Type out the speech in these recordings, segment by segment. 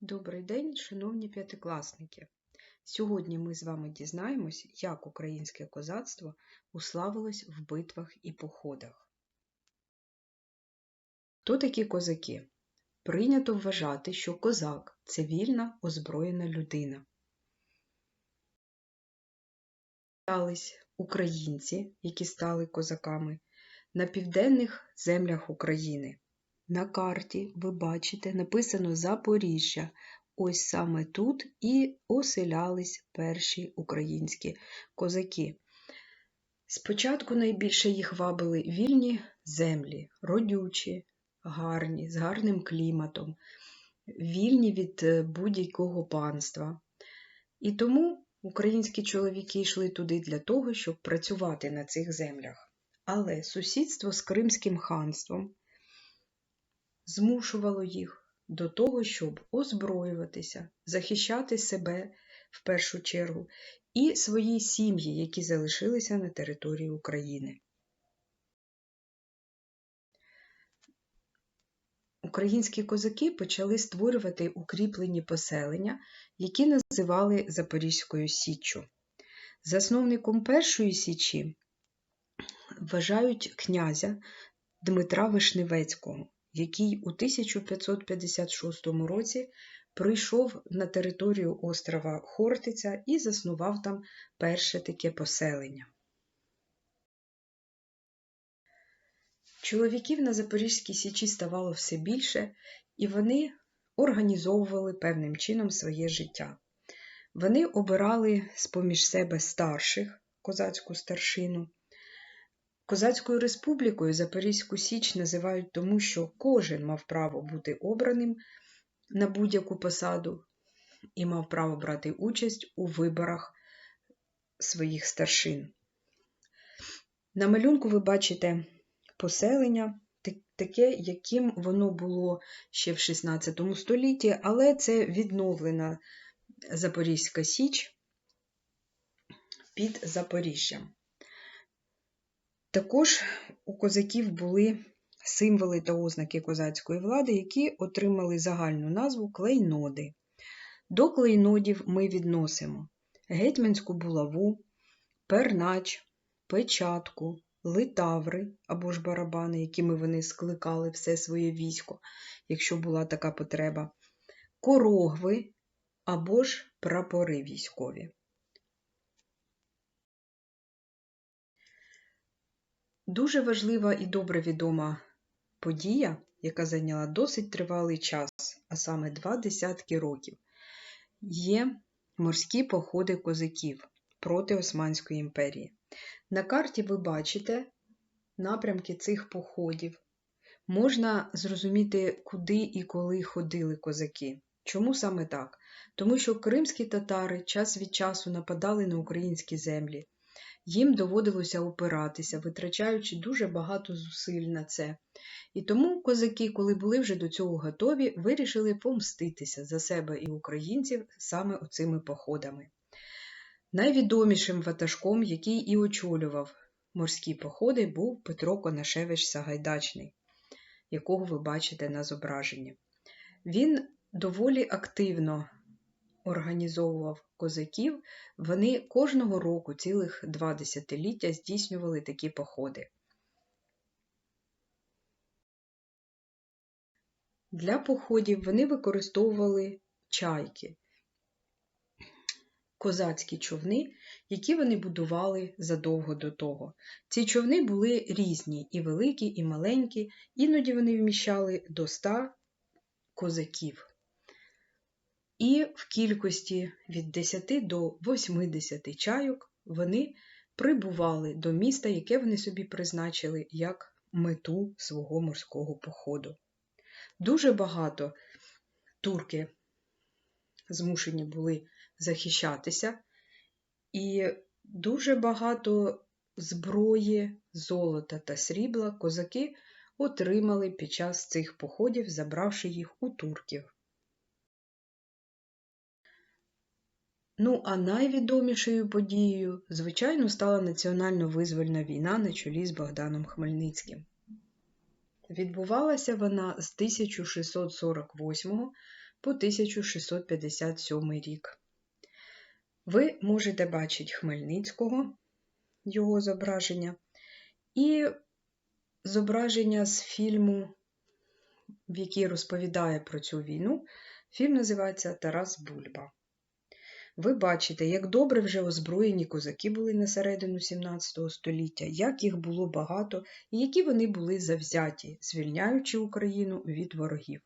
Добрий день, шановні п'ятикласники! Сьогодні ми з вами дізнаємось, як українське козацтво уславилось в битвах і походах. Хто такі козаки? Прийнято вважати, що козак це вільна озброєна людина. Українці, які стали козаками, на південних землях України. На карті ви бачите написано Запоріжжя. Ось саме тут і оселялись перші українські козаки. Спочатку найбільше їх вабили вільні землі, родючі, гарні, з гарним кліматом, вільні від е, будь-якого панства. І тому українські чоловіки йшли туди для того, щоб працювати на цих землях. Але сусідство з Кримським ханством змушувало їх до того, щоб озброюватися, захищати себе в першу чергу і свої сім'ї, які залишилися на території України. Українські козаки почали створювати укріплені поселення, які називали Запорізькою Січчю. Засновником Першої Січі вважають князя Дмитра Вишневецького, який у 1556 році прийшов на територію острова Хортиця і заснував там перше таке поселення. Чоловіків на Запорізькій Січі ставало все більше, і вони організовували певним чином своє життя. Вони обирали з-поміж себе старших козацьку старшину. Козацькою республікою Запорізьку Січ називають тому, що кожен мав право бути обраним на будь-яку посаду і мав право брати участь у виборах своїх старшин. На малюнку ви бачите поселення, таке, яким воно було ще в XVI столітті, але це відновлена Запорізька Січ під Запоріжжям. Також у козаків були символи та ознаки козацької влади, які отримали загальну назву клейноди. До клейнодів ми відносимо гетьманську булаву, пернач, печатку, литаври або ж барабани, якими вони скликали все своє військо, якщо була така потреба, корогви або ж прапори військові. Дуже важлива і добре відома подія, яка зайняла досить тривалий час, а саме два десятки років, є морські походи козаків проти Османської імперії. На карті ви бачите напрямки цих походів. Можна зрозуміти, куди і коли ходили козаки. Чому саме так? Тому що кримські татари час від часу нападали на українські землі. Їм доводилося опиратися, витрачаючи дуже багато зусиль на це. І тому козаки, коли були вже до цього готові, вирішили помститися за себе і українців саме оцими походами. Найвідомішим ватажком, який і очолював морські походи, був Петро Конашевич Сагайдачний, якого ви бачите на зображенні. Він доволі активно організовував козаків, вони кожного року цілих два десятиліття здійснювали такі походи. Для походів вони використовували чайки, козацькі човни, які вони будували задовго до того. Ці човни були різні, і великі, і маленькі, іноді вони вміщали до 100 козаків і в кількості від 10 до 80 чайок вони прибували до міста, яке вони собі призначили як мету свого морського походу. Дуже багато турки змушені були захищатися, і дуже багато зброї, золота та срібла козаки отримали під час цих походів, забравши їх у турків. Ну, а найвідомішою подією, звичайно, стала національно-визвольна війна на чолі з Богданом Хмельницьким. Відбувалася вона з 1648 по 1657 рік. Ви можете бачити Хмельницького, його зображення, і зображення з фільму, в який розповідає про цю війну. Фільм називається Тарас Бульба. Ви бачите, як добре вже озброєні козаки були на середину 17 століття, як їх було багато і які вони були завзяті, звільняючи Україну від ворогів.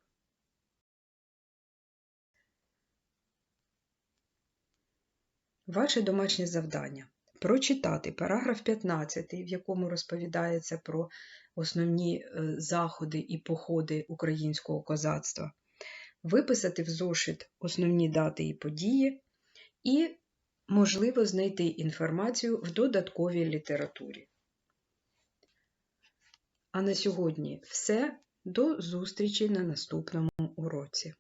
Ваше домашнє завдання прочитати параграф 15, в якому розповідається про основні е, заходи і походи українського козацтва, виписати в зошит основні дати і події, і, можливо, знайти інформацію в додатковій літературі. А на сьогодні все. До зустрічі на наступному уроці.